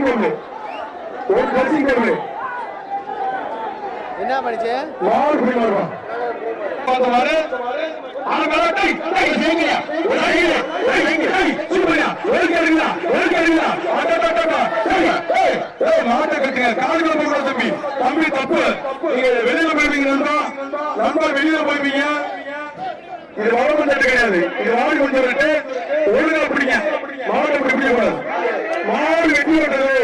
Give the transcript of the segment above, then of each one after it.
Table ஒரு என்ன படிச்சு? ஆனா செய்யுங்க ஒரு ஐயா ஒரு ஏய் ஏய் மாட்ட கட்டுங்க. போடுற தம்பி. தம்பி தப்பு. நீங்க வெளியில போய்வீங்க நண்பா. நண்பா வெளியில போய்வீங்க இது மாவட்ட தட்டு கிடையாது. இது மாவட்ட கொண்டு ஒழுங்கா பிடிங்க. மாவட்ட அப்படி பிடிக்க கூடாது. மாடு வெட்டி விட்டது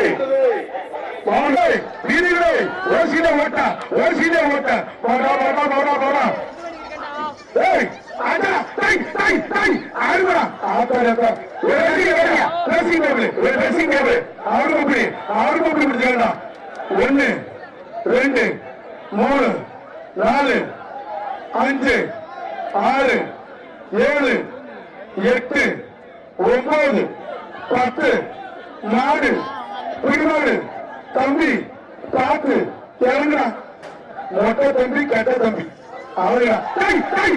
மாடு வீதிகளே ஓசியில ஓட்ட ஓசியில ஓட்ட. போடா போடா போடா போடா. ஏய் அடா டை டை டை அருவா ஆத்தா ஆத்தா. ஒரு ட்ரெஸ்ஸிங் டேபிள் ஒரு ட்ரெஸ்ஸிங் டேபிள் ஆறு முப்படி ஆறு முப்படி பிடிச்சா ஒன்னு ரெண்டு மூணு நாலு அஞ்சு ஆறு ஏழு எட்டு ஒன்பது பத்து நாடு பின்னாடு தம்பி காத்து இறங்குறா மொட்டை தம்பி கெட்ட தம்பி. அவருடா டை டை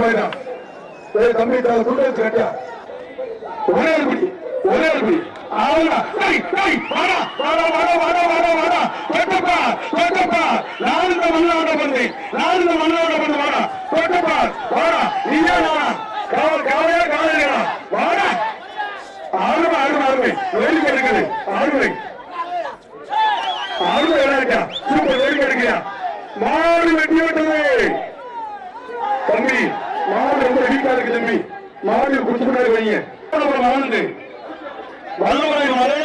போயிடா தம்பி தலை குண்டு வச்சு கட்டியா? ஒரே உணர்வு ஒரே வாடா நான் இந்த பண்ணி நான்? இந்த வாடா. வாடா மாடு வெட்டி விட்டது. தம்பி மாடு ரொம்ப வீக்கா இருக்கு தம்பி. மாடு குடிச்சு முன்னாடி வைங்க வாழ்ந்து வல்லவரை மாறு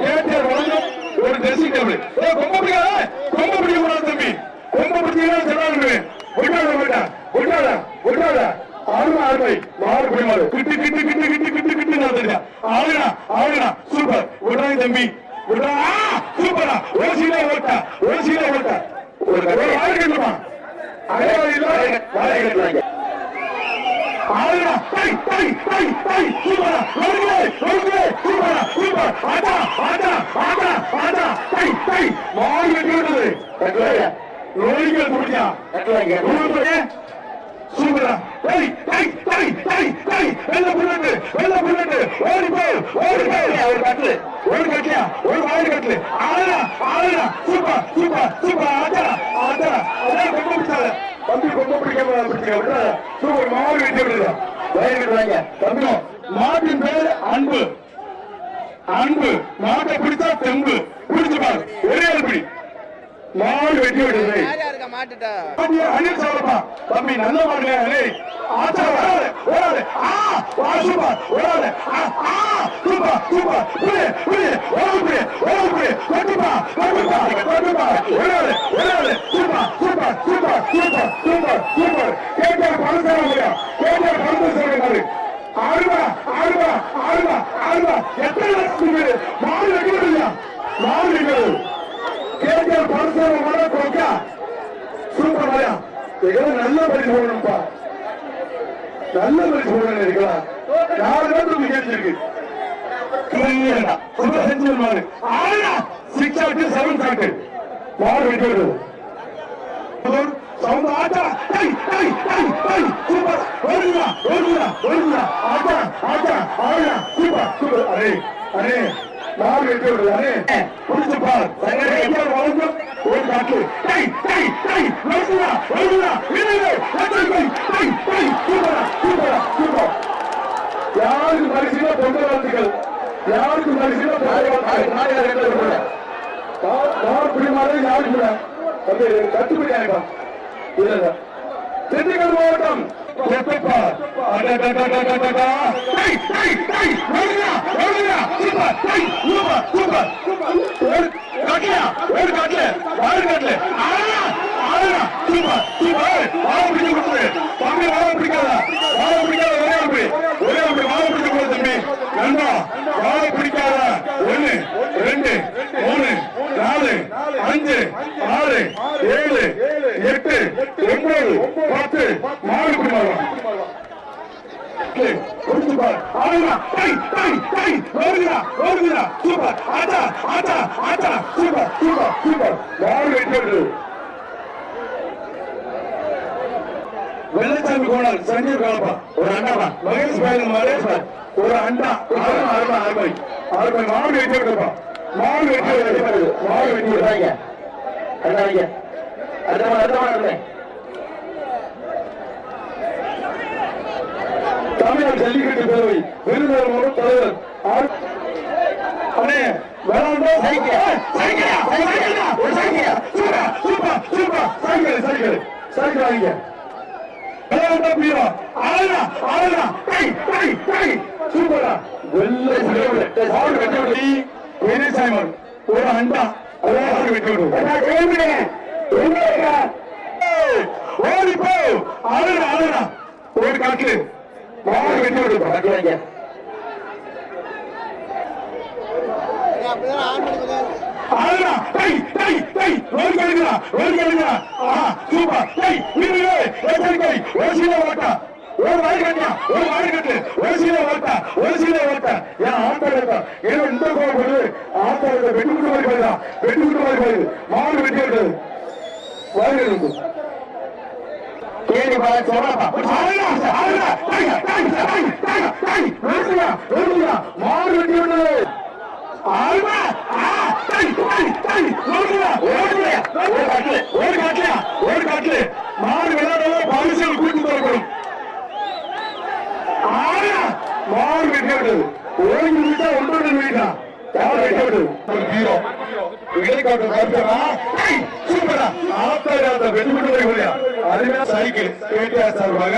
கேட்டர் வழங்கும் ஒரு ட்ரெஸ்ஸிங் டேபிள் ஏ கொம்ப பிடிக்காத கொம்ப பிடிக்க கூடாது தம்பி கொம்ப பிடிச்சீங்கன்னா சொல்லாது விட்டாத விட்டா விட்டாத விட்டாத ஆறுமை ஆறுமை மாறு போய் மாறு கிட்டு கிட்டு கிட்டு கிட்டு கிட்டு கிட்டு நான் தெரியா ஆளுடா ஆளுடா சூப்பர் விடாய் தம்பி விடா சூப்பரா ஓசியில ஓட்டா ஓசியில ஓட்டா ஒரு ஒரு ஆள் கட்டுமா அதே இல்ல வாழை கட்டுறாங்க ஆளுடா டை டை டை டை சூப்பரா வருகிறே வருகிறே சூப்பரா சூப்பர் ஆட்டா ஆட்டா ஆட்டா ஆட்டா டை டை மாறு வெட்டி விட்டது நோய்கள் குடிச்சா கட்டுவாங்க சூப்பரா டை டை டை டை டை வெள்ள புல்லட்டு வெள்ள புல்லட்டு ஓடி போ ஓடி போ ஒரு கட்டு ஒரு கட்டியா வாய் கட்டு ஆளா ஆளா சூப்பர் சூப்பர் சூப்பர். ஆட்டா ஆட்டா அதே கொம்ப பிடிச்சாத. தம்பி கொம்ப பிடிக்காம பிடிக்க விட்டா சூப்பர். மாவு வெட்டி விடுதா வயிறு விடுறாங்க தம்பி மாட்டின் பேர் அன்பு. அன்பு. மாட்டை பிடிச்சா தெம்பு. பிடிச்சு பாரு. ஒரே பிடி மாடு வெட்டி விடுறது. யாருக்கா மாட்டுட்டா? தம்பி, நல்ல அணில். ஆச்சா. ஆ, வா, சூப்பர், ஓடாத. ஆ, சூப்பர், சூப்பர். புடி, புடி, ஓடு புடி, ஓடு புடி. தொட்டுப்பா, தொட்டுப்பா, தொட்டுப்பா. ஓடாத, ஓடாத. Super, super, super, super, super, super. கேட்டார் பணசாமி ஐயா. கேட்டார் பணசாமி மாடு. ஆடுவா, ஆடுவா, ஆடுவா, ஆடுவா. எத்தனை வருஷத்துக்கு மாடு வெட்டி விடுங்க. மாடு வெட்டி விடு. கேட்டார் பணசாமி சூப்பர் மாயா இதெல்லாம் நல்ல பரிசு போடணும்ப்பா நல்ல பரிசு போடணும் இருக்கலாம் நாலு பேருக்கு நிகழ்ச்சி சிக்ஸ் ஆட்டு செவன் ஆட்டு மாறு வெட்டி சவுண்ட் ஆட்டா டை டை டை டை சூப்பர். ஓடுடா ஓடுடா ஓடுடா ஆட்டா ஆட்டா. ஆடா சூப்பர். சூப்பர் அரே அரே அரே புடிச்சு பார். சங்கரே ஒரு காட்டு. டை டை டை ஓடுடா ஓடுடா டை டை திண்டுக்கல் மாவட்டம் எப்பப்பா? Super, super, super. பிடிக்க கொடுத்துரு. தம்பி, வாழை பிடிக்காத. பிடிக்காத, ஒரே ஒரே பிடிக்க நண்பா, வாழை பிடிக்காத. ஒண்ணு, ரெண்டு, மூணு, நாலு, அஞ்சு, ஆறு, ஏழு, எட்டு, ஒன்பது, பத்து, மாடு பிடி சூப்பர். Super, super, super. மாடு வெள்ளச்சாமி கோணல் சஞ்சீவ் காலப்பா ஒரு அண்ணாவா மகேஷ் பாயல் மகேஷ் பாய். ஒரு அண்டா அருமை அருமை அருமை அருமை மாடு வெட்டி விடுப்பா மாடு வெட்டி விடுறது மாடு வெட்டி விடுறாங்க அண்ணாங்க அடுத்த அடுத்த அடுத்த தமிழர் ஜல்லிக்கட்டு பேரவை விருதுநகர் தலைவர். அண்ணே வேளாண்மை சைக்கிள். சைக்கிளா. சைக்கிளா. ஒரு சைக்கிளா. Super super super. Cycle cycle. Cycle வாங்க வேளாண்மை பீரோ ஆளுநா ஆளுநா டை டை டை சூப்பரா வெள்ளை சிலையோட ஆள் வெட்டி விடு பெரிய சாய்மன் ஒரு அண்டா வெட்டி விடு ஓடி போ ஆளுநா ஆளுநா ஒரு காட்டு மாடு வெட்டி விடு பாட்டி வாங்க ஆளுநா டை டை டை ரோல் கடுங்கடா ரோல் கடுங்கடா ஆஹா சூப்பர் டை வீரே எச்சரிக்கை ஒரு ஒரு வாரி கட்டியா ஒரு வாரி கட்டு. ஒரு சீல ஓட்டா ஒரு சீல ஓட்டா ஏன் ஆத்தாடா ஏதோ இந்த கோவம் போடு ஆத்தாடா வெட்டு குட்டு மாதிரி போயிடா வெட்டு குட்டு மாதிரி போயிடு மாடு வெட்டி விடுறது வாரி கட்டு கேடி பால சோழப்பா. ஆளுநா ஆளுநா டை டை டை மாடு வெட்டி ஆ டை டை டை ரோல்யா ரோல்யா ஒரு காட்டு ஒரு காட்டுல. ஒரு காட்டுல. மாடு விளையாட பாலிசியில் கூட்டிட்டு வரப்படும் மாடு வெட்டி ஓடி விட்டா ஒன்றரை வீட்டா யார் வெட்டி ஒரு ஹீரோ ஹெலிகாப்டர் கருத்தரா? சூப்பரா ஆத்தாடி அந்த வெட்டி விட்டு இல்லையா அதுவே சைக்கிள். கேடிஆர் சார்பாக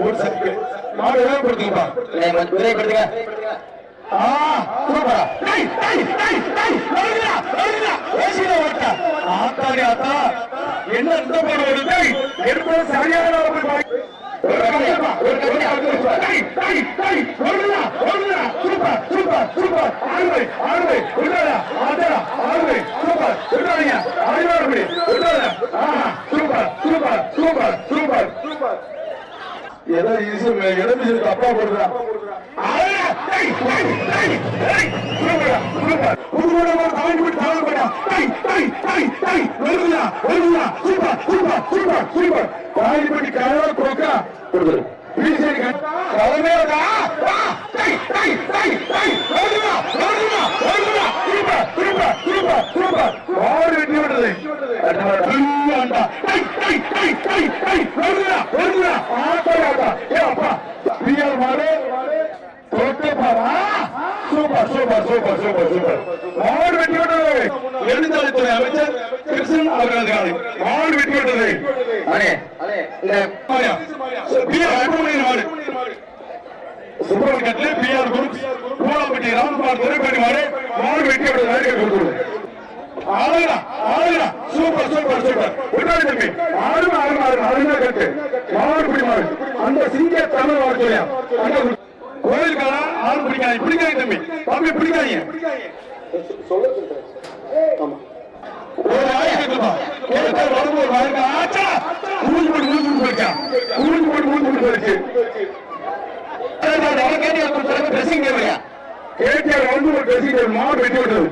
ஒரு சைக்கிள். மாடு எல்லாம் கொடுத்துருப்பா? விலை கொடுத்துங்க சூப்பரா ஆத்தாடி ஆத்தா என்ன இந்த ஒரு டேய் எடுத்து சரியான சூப்பர் சூப்பர் சூப்பர் ஆறுவை ஆறுவை விடாதா ஆத்தா ஆறுவை சூப்பர் விடாதீங்க ஆறுவை விடாதா ஆஹா super super super super super ஏதோ ஈஸி இடமே தப்பா போடுறா கொடுத்துரு அடுத்த super super super super super. மாடு வெட்டி விட்டது. நெடுஞ்சாலைத்துறை அமைச்சர் கிருஷ்ணன் அவர்களது மாடு வெட்டி விட்டது. அண்ணே இந்த மாரியா பிஆர் அன்புமணியின் மாடு. சுப்பிரமணிய கட்டிலே பிஆர் குரூப். பூலாப்பட்டி ராமகுமார் துறைப்பேட்டை மாடு. மாடு வெட்டி விட்டது. அறிக்கை கொடுத்துள்ளது ஆளுடா ஆளுடா சூப்பர் சூப்பர் சூப்பர். விட்டாடி தம்பி. ஆளுமா ஆளுமா ஆளுமா ஆளுமா கட்டு? மாடு பிடி மாடு. அந்த சிங்க தமிழ் அந்த கோயிலுக்கான ஆள் பிடிக்காது பிடிக்காது தம்பி. தம்பி பிடிக்காதீங்க. ஒரு வாய் கேட்கலாம் கேட்டா வரும்போது ஒரு வாய் ஆச்சா ஊஞ்சு போட்டு ஊஞ்சு போட்டு போயிருக்கா ஊஞ்சு போட்டு ஊஞ்சு போட்டு போயிருக்கு ட்ரெஸ்ஸிங் டேபிள் கேடிஆர் வந்து ஒரு ட்ரெஸ்ஸிங் மாடு வெட்டி விட்டது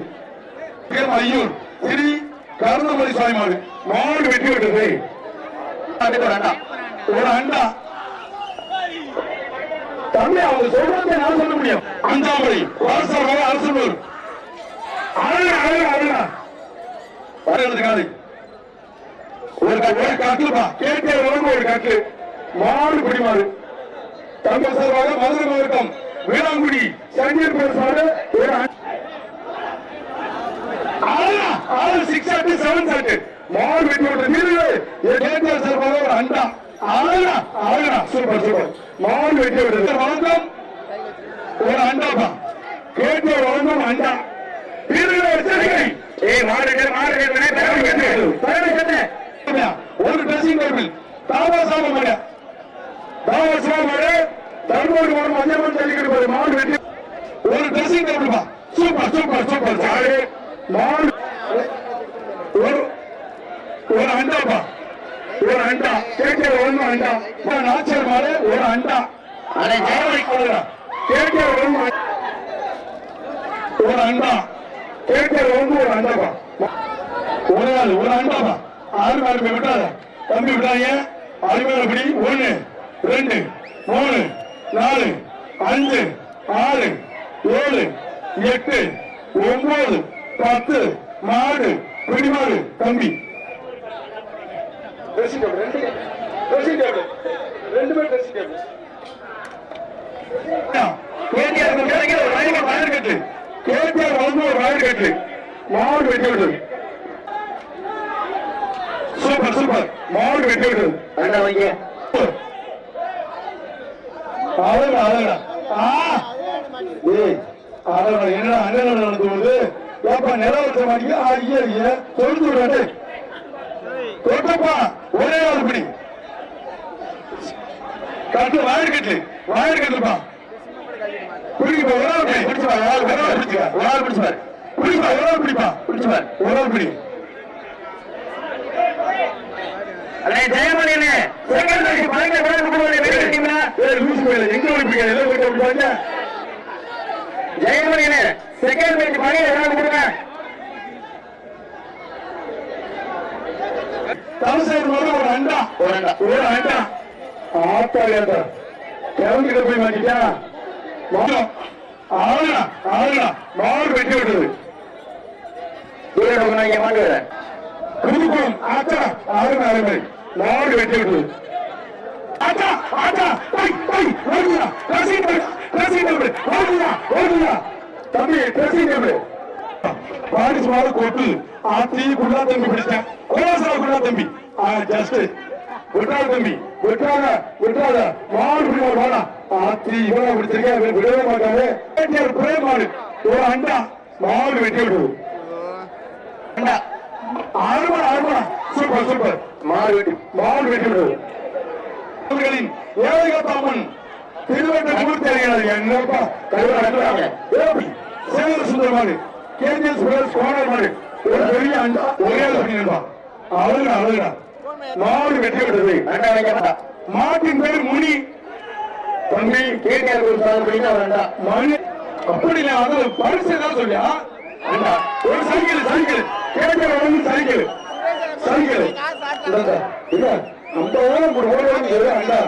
கேம் ஐயூர் ஸ்ரீ கருணமணி சுவாமி மாடு மாடு வெட்டி விட்டது ஒரு அண்டா. தம்பி அவங்க சொல்றதை நான் சொல்ல முடியும். அஞ்சாமலை அரசர் அரசூர் அழகா அழகா அழகா. வருகிறது காலை. ஒரு ஒரு கட்டுப்பா ஒரு கட்டு. மாடு பிடி மாடு. தங்க சார்பாக மதுரை மாவட்டம் வேளாங்குடி. சங்கீர் பேசுவாரு ஒரு அண்டா ஆளா, ஆளு six மாடு வெட்டி விட்ட வீரர்கள், என் சார்பாக ஒரு அண்டா. ஆளுடா, ஆளுடா. Super, super. மாடு வெட்டி விட்டது. வணக்கம். ஒரு அண்டாப்பா. கேட்டியார் வணக்கம், அண்டா. வீரர்களே, எச்சரிக்கை. ஏய் மாடு கட்டு, மாடு கட்டு, அண்ணே, தயாரி பேரன் கட்டு. கட்டு. தயாரி கட்டு. ஒரு dressing table. தாவா சாம மாடு. தாவா சாம மாடு. தர்மபுரி மாடு, மஞ்சள் ஜல்லிக்கட்டு மாடு. மாடு வெட்டி ஒரு ட்ரெஸ்ஸிங் டேபிள்பா சூப்பர் சூப்பர் சூப்பர் சாரு மாடு ஒரு ஒரு அண்டாப்பா ஒரு அண்டா கேட்கிற ஒண்ணு அண்டா ஒரு நாச்சர் மாடு ஒரு அண்டா அண்ணே, ஜெயமணி கொடுக்குறா கேட்கிற ஒண்ணு ஒரு அண்டா கேட்கிற ஒண்ணு ஒரு அண்டாப்பா ஒரு ஆள் ஒரு அண்டாப்பா ஆறு நாலு பேர் விட்டாத தம்பி விட்டாங்க அருமையான பிடி ஒண்ணு ரெண்டு மூணு நாலு அஞ்சு ஆறு ஏழு எட்டு ஒன்பது பத்து மாடு பிடிமாடு தம்பி. ரெண்டு பேர் கட்டு கேடிஆர் வந்து ஒரு வயல் கட்டு. மாடு வெட்டி விடுது சூப்பர் சூப்பர். மாடு வெட்டி ரெண்டா வைங்க. அழகா அழகா. ஆ என்ன அண்ணன் நடந்து கொண்டு ஏப்பா நிலவரத்தை மாட்டிக்க? ஆகிய சொல்லி சொல்றாரு கொட்டப்பா ஒரே ஒரு படி கட்டு வாயிடு கட்டு. வாயிடு கட்டுப்பா. பிடிக்கப்பா ஒரு ஆள் பிடி. பிடிச்சுப்பா ஒரு ஆள் பிடிச்சுக்கா ஒரு ஆள் பிடிச்சுப்பாரு பிடிப்பா ஒரு ஆள் பிடிப்பா. பிடிச்சுப்பாரு ஒரு ஆள் பிடி. ஜெயமணியனே எங்க போய் போயிட்டு போய் ஜெயமணியனே செகண்ட் பேஜ் பணி எல்லாரும் கொடுங்க. தலசேர் ஒரு ஒரு அண்டா. ஒரு அண்டா. ஒரு அண்டா. ஆத்தாளியாண்டா இறந்துக்கிட்ட போய் மாட்டிட்டா. ஆளுடா ஆளுடா மாறு வெட்டி விட்டது. குருகுலம் ஆச்சா ஆளுமை ஆளுமை நாடு வெட்டி போய் போய் வருகிறா ரசிகர்கள் ட்ரெஸ்ஸிங் டேபிள் ஓடுடா ஓடுடா. தம்பி ட்ரெஸ்ஸிங் டேபிள் பாடிஸ் மாடு கொட்டு. ஆத்தி குள்ளா தம்பி பிடிச்சேன். கோசா குள்ளா தம்பி. ஜஸ்ட் விட்டாத தம்பி. விட்டாத விட்டாத மாடு பிடி வாடா. ஆத்தி இவனை பிடிச்சிருக்கேன் விடவே மாட்டாரு கேட்டியார் மாடு. ஒரு அண்டா. மாடு வெட்டி விடுது அண்டா. ஆறுமணா ஆறுமணா சூப்பர் சூப்பர். மாடு வெட்டி மாடு வெட்டி விடுது அவர்களின் ஏழைகத்தாமன் திருவண்ண திருவண்ணாமலை தெரியாது என்னப்பா? சேவர சுந்தரமாடு கேஞ்சல் சுரேஷ் கோணர்மாடு ஒரு பெரிய அண்டா ஒரே பண்ணிருப்பா அழுகா அழுகா மாடு வெற்றி விடுறது மாட்டின் பேர் முனி. தம்பி கேடிஆர் ஒரு சாதனை பண்ணிட்டு அவர் அண்டா. மணி அப்படி நான் வந்து பரிசு ஏதாவது சொல்லியா? அண்டா. ஒரு சைக்கிள் சைக்கிள். கேடிஆர் வந்து சைக்கிள். சைக்கிள். ஐம்பதாயிரம் ஒரு ஓடி வந்து எவ்வளவு அண்டா.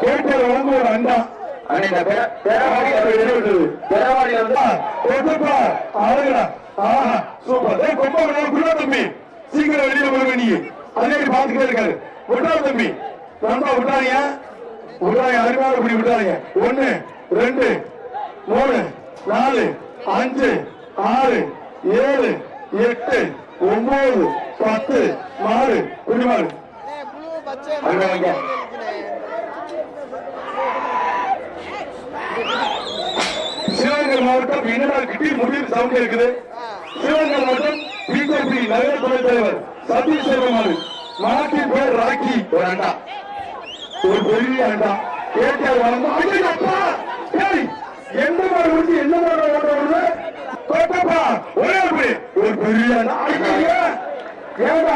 கேட்டல் வழங்கும் ஒரு அண்டா சீக்கிரம் வெளியில போக நீ. அதே பாத்துக்கிட்டே இருக்காரு. விட்டாரு தம்பி. நண்பா விட்டாங்க விட்டாங்க அருமையாக இப்படி விட்டாங்க ஒன்னு ரெண்டு மூணு நாலு அஞ்சு ஆறு ஏழு எட்டு ஒன்பது பத்து மாறு. குடிமாறு சிவகங்கை மாவட்டம் என்னடா கிட்டி முடிவு சவுண்ட் இருக்குது. சிவகங்கை மாவட்டம் பிஜேபி நகர துணைத் தலைவர் சதீஷ் சிவகுமார் நாட்டின் பேர் ராக்கி. ஒரு ரெண்டா ஒரு பெரிய அண்டா. கேட்டார் வளர்ந்து ஏய் எந்த மாடு முடிச்சு எந்த மாதிரி ஓட்ட வருது தோட்டப்பா ஒரே அப்படி ஒரு பெரிய அண்டா. ஐயோ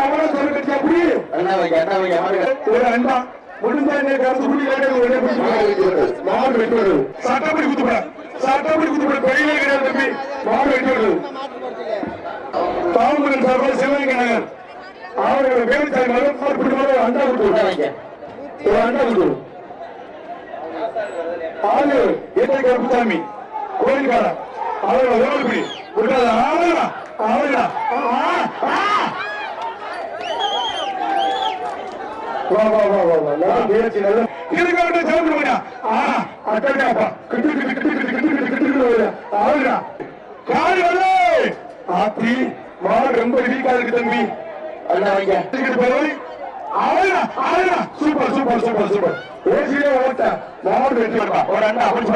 அவன சொல்லி அப்படி அண்ணா வைங்க வைங்க ஒரு அண்டா. முடிஞ்சா கருத்து குடி மாடு வெட்டி சட்டப்படி குத்துப்பட. சட்டப்படி குத்துப்படி பயிலே கிடையாது தம்பி. வாங்க விட்டு தாமரம் சார்பில் சிவகங்கை நகர் அவர்களுடைய பேர் தலைவர் போட்டு அண்டா கொடுத்து ஒரு அண்டா கொடுத்து ஆளு ஏற்ற கருப்புசாமி கோயில்காரா அவர்கள் உடம்பு ஆளுடா ஆளுடா முயற்சி நல்ல இதுக்கு சொல்லுங்க அட்டாப்பா கிட்டு கிட்டு கிட்டு கிட்டு கிட்டு கிட்டு கிட்டு ஆளுடா கால் வரல ஆத்தி மாடு ரொம்ப வீக்கா இருக்கு தம்பி அண்ணா போய் ஆளுடா ஆளுடா சூப்பர் சூப்பர் சூப்பர் சூப்பர் ஏசியிலே ஓட்ட மாடு வெற்றி வரப்பா ஒரு அண்ணா அப்படி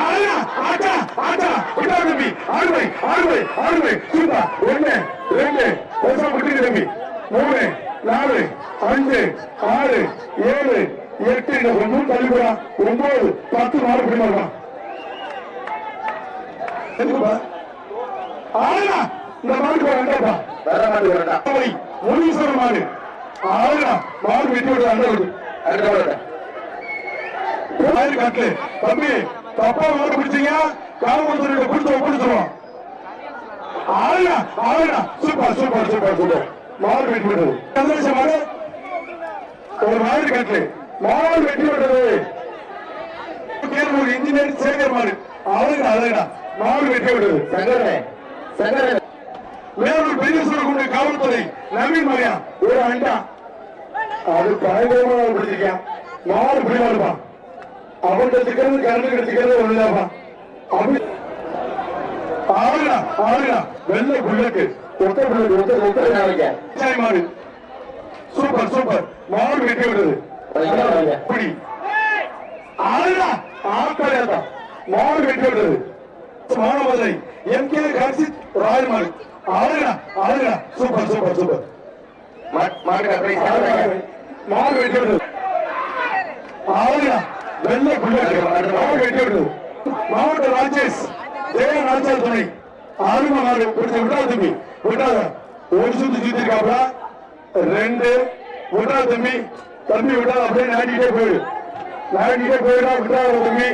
ஆளுடா ஆட்டா ஆட்டா விட்டா தம்பி ஆடுவை ஆடுவை ஆடுவை சூப்பர் ஒண்ணு ரெண்டு வருஷம் விட்டு தம்பி மூணு நாலு அஞ்சு ஆறு ஏழு எட்டு இந்த ஒன்னும் தள்ளி போடா. ஒன்பது பத்து மாடு பிடி ஆளுடா இந்த மாடுக்கு ஒரு அண்டாப்பா. வர மாடு ஒரு ரெண்டா அவை முனீஸ்வரர் மாடு ஆளுடா மாடு வெட்டி விடுற அண்டா விடு. ஆயிரம் காட்டு. தம்பி தப்பா மாடு பிடிச்சீங்க? காவல்துறையில கொடுத்து ஒப்படைச்சிருவோம் ஆளுடா ஆளுடா சூப்பர் சூப்பர் சூப்பர் சூப்பர். மாடு வெற்றி விடுறது எந்த மாடு ஒரு மாதிரி கட்டு மாடு வெற்றி விடுறது ஒரு இன்ஜினியர் சேகர் மாடு அழகுடா அழகா மாடு வெற்றி விடுறது சங்கரனே சங்கரனே. வேலூர் பெரிய கொண்டு காவல்துறை நவீன் மரியா ஒரு அண்டா. அது பயங்கரமா பிடிச்சிருக்கான் மாடு பிடிவாடுப்பா அவன் சிக்கிறது கரண்ட் கிடைச்சிக்கிறது ஒண்ணுதாப்பா அவன் ஆளுடா ஆளுடா வெள்ளை புல்லட்டு. ஒத்த ஒத்த வைங்க. சாய் மாடு சூப்பர் சூப்பர். மாடு வெட்டி வைங்க. அப்படி ஆளுடா ஆக்கடையாதா மாடு வெட்டி விடுறது மானமதுரை எம் கே காசித் ராயல் மாடு ஆளுடா ஆளுடா சூப்பர் சூப்பர். சூப்பர் மாடு வெட்டி விடுறது ஆளுடா வெள்ளை புல்லட்டு மாடு வெட்டி விடுறது மாவட்ட ராஜேஷ் ஜெய ராஜால் துணை. ஆளுமா மாடு பிடிச்ச விட்டாத தம்பி விட்டாத ஒரு சுத்து சுத்திருக்காப்ல ரெண்டு. விட்டா தம்பி. தம்பி விட்டா அப்படியே நாட்டிட்டே போயிடு நாட்டிட்டே போயிடா விட்டா தம்பி.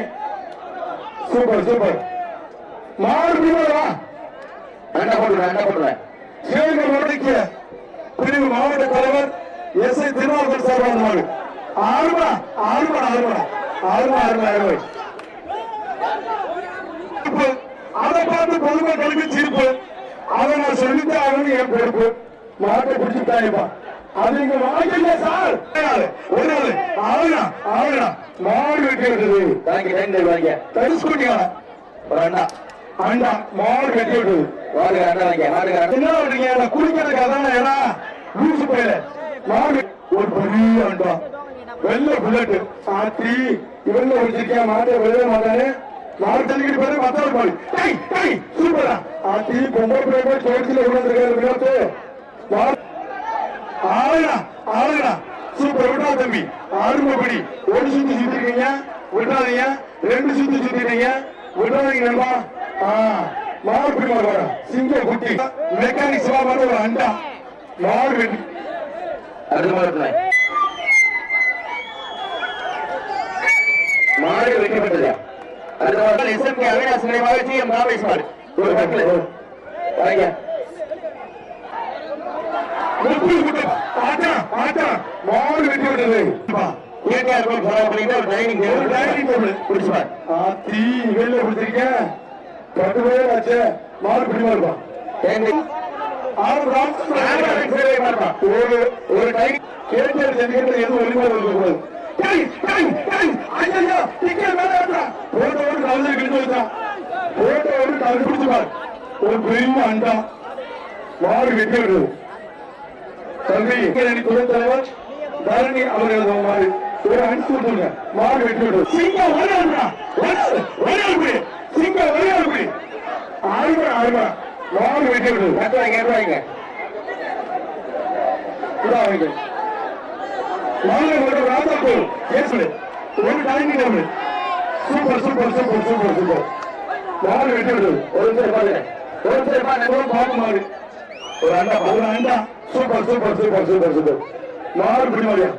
Super super. மாடு என்ன அண்டா என்ன அண்டா போடுறேன் சிவகங்கை மாவட்டத்திய பிரிவு மாவட்ட தலைவர் எஸ் ஐ திருவாரூர் சார்பாக மாடு. ஆறுமா ஆறுமா ஆறுமா ஆறுமா ஆறுமா ஆறுமா அதை பார்த்து பொதுமக்களுக்கு சிரிப்பு. அதை நான் சொல்லித்தான் ஆகணும் என் பொறுப்பு. மாட்டை பிடிச்சுட்டாயப்பா. அது இங்க வாங்கிக்கல சார். ஒரு நாள். ஆளுனா ஆளுனா மாடு வெட்டி விட்டது வாங்கி ரெண்டு வாங்க தரிசுட்டியா ஒரு அண்டா மாடு வெட்டி விட்டது மாடு அண்டா வாங்க மாடு என்ன பண்றீங்க நான் குளிக்கிறதுக்கு அதான் ஏன்னா லூசு போயில மாடு. ஒரு பெரிய அண்டா வெள்ளை புல்லட்டு ஆத்தி இவங்க வச்சிருக்கேன் மாட்டை வெளியே மாட்டானே மாடு தள்ளிக்கிட்டு போய் மத்தாள் பாடு டேய் டேய் சூப்பரா ஆத்தி பொம்பளை பிள்ளை தோட்டத்தில் உட்காந்துருக்காரு வினோத்து. மாடு ஆளுடா ஆளுடா. சூப்பர் விட்டா தம்பி. ஆறுமப்படி ஒரு சுத்து சுத்திருக்கீங்க விட்டாதீங்க ரெண்டு சுத்து சுத்திட்டீங்க விட்டாதீங்க நண்பா. மாடு வர சிங்க குட்டி. மெக்கானிக் சிவா மாடு ஒரு அண்டா. மாடு வெட்டி. அடுத்த மாடு மாடு வெட்டப்பட்டது அடுத்த மாடு எஸ்எம்கே அவினாசி நினைவாக சி எம் மாடு ஒரு குட்டி ஆட்டா ஆட்டா மாடு ஒரு கை கேட்டது ஜல்லிக்கட்டு எதுவும் வெளியே ஒரு பெரிய அண்டா. மாடு வெட்டி விடுது தம்பி துணைத் தலைவர் தரணி அவர்களது மாடு. ஒரு அனுப்பி விட்டுருங்க மாடு வெட்டி விடுது சிங்கம் ஒரே சிங்கம் ஒரே அனுப்பி ஆறுபா ஆறுபா மாடு வெட்டி விடுது கட்டு வாங்க கட்டு வாங்க இதாங்க மாலை ஒரு ராஜாப்பூர் கேசு ஒரு dining table super super super super super மாடு வெட்டி விடுது ஒரு பாருங்க ஒரு ஒரு பாம்பு மாடு ஒரு அண்டா ஒரு அண்டா. Super super super super super மாடு பிடி மாடியா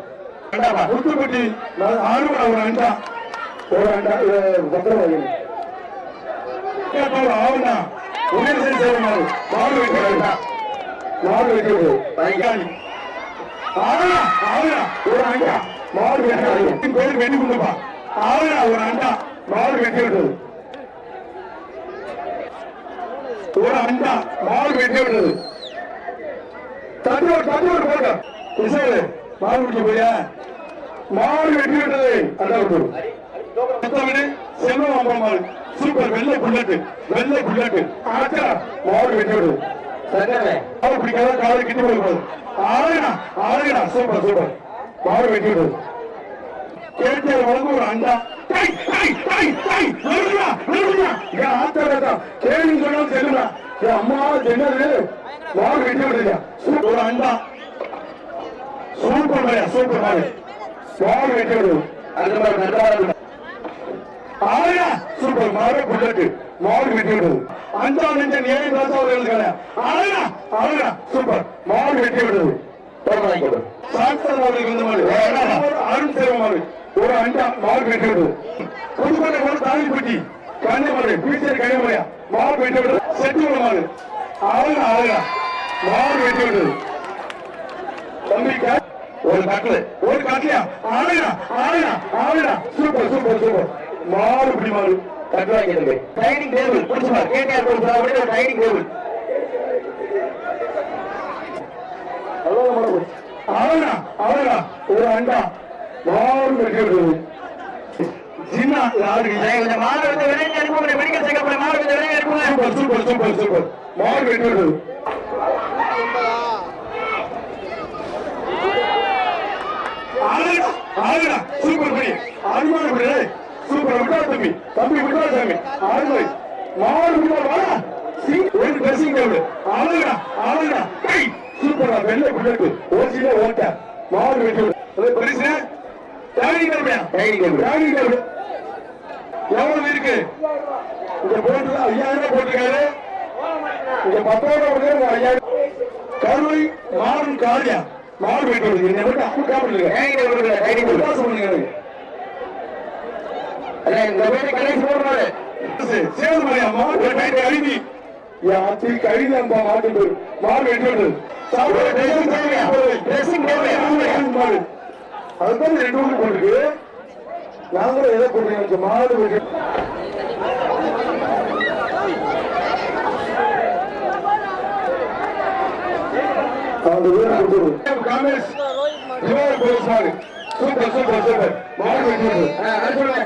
அண்டாப்பா முத்துப்பட்டி ஆறுபடா ஒரு அண்டா. ஒரு அண்டா பத்திரம் வைக்கணும் ஆவுனா உதவி செய்ய மாடு மாடு வெட்டி விடுதா மாடு வெட்டி விடுது ஆனா ஆனா ஒரு அண்டா. மாடு வெட்டி பேர் வெட்டி கொண்டுப்பா ஆனா ஒரு அண்டா. மாடு வெட்டி விட்டது ஒரு அண்டா. மாடு வெட்டி விட்டது தண்ணி ஒரு தண்ணி ஒரு போட்ட இசைவு மாடு குடிக்க போயா மாடு வெட்டி விட்டது அண்டா விட்டு செல்வம் மாடு. சூப்பர். வெள்ளை புல்லட்டு. வெள்ளை புல்லட்டு. ஆச்சா. மாடு வெட்டி விடுது மாடு பிடிக்காத காலை கிட்டி போகக்கூடாது ஆளுங்கடா ஆளுங்கடா. Super super. மாடு வெட்டி விடுது கேட்டியார் வழங்கும் ஒரு அண்டா கேளுன்னு சொன்னாலும் அம்மா, என்னது? மாடு வெட்டி விடுதுயா. சூப்பர், ஒரு அண்டா சூப்பர் சூப்பர் வெட்டி அடுத்த மாடு அடுத்த ஒரு ஆயா சூப்பர் மாடு புல்லட்டு மாடு வெட்டி விடுது அஞ்சா நெஞ்ச நேரி தாசா அவர்களுக்கான அழகா ஆயா சூப்பர். மாடு வெட்டி விடுது ஒரு அவர்களுக்கு வந்து மாடு அருண் சேவ மாடு ஒரு அண்டா மாடு வெட்டி விடுது புதுக்கோட்டை மாடு தாலிப்பட்டி கன்னிமாடு பீச்சர் கன்னிமாடியா மாடு வெட்டி விடுது மாடு மாடு வெட்டி விடுது ஒரு ஒரு ஆளுடா ஆளுடா ஆளுடா சூப்பர் சூப்பர் சூப்பர். மாறு இப்படி மாறு கட்டு வாங்கிடுங்க டைனிங் டேபிள் பிடிச்சுப்பார் கேடிஆர் கொடுக்குறா அப்படியே ஒரு டேபிள் ஆளுடா ஆளுடா ஒரு அண்டா. மாறு வெட்டி சின்ன யாரு? கொஞ்சம் மாடு வந்து விரைந்து அனுப்புங்க மெடிக்கல் செக்கப் மாடு கொஞ்சம் விரைந்து அனுப்புங்க சூப்பர் சூப்பர் சூப்பர் சூப்பர். மாறு வெட்டி ஆளுடா ஆளுடா சூப்பர் படி அருமான படி சூப்பர் விட்டா தம்பி தம்பி விட்டா தம்பி ஆளுமை மாறு விட்டா வா சி ஒரு ட்ரெஸ்ஸிங் டேபிள் ஆளுடா ஆளுடா சூப்பரா வெள்ளை பிள்ளைக்கு ஓசில ஓட்ட. மாறு வெட்டி அது பரிசு. டைனிங் டேபிள் டைனிங் டேபிள் எவ்வளவு இருக்கு? இந்த போட்டுல ஐயாயிரம் போட்டிருக்காரு. இங்க பத்தாயிரம் ரூபாய் ஐயாயிரம் கருவை மாறும் காரியா? மாறு வெட்டி என்னை விட்டு அப்படி காப்பிடுங்க டைனிங் அதுதான் ரெண்டு ஒன்று போட்டுருக்கு. நாங்களும் எதை போட்டுருக்கோம் மாடு காமேஷ் சூப்பர் சூப்பர் சூப்பர். மாடு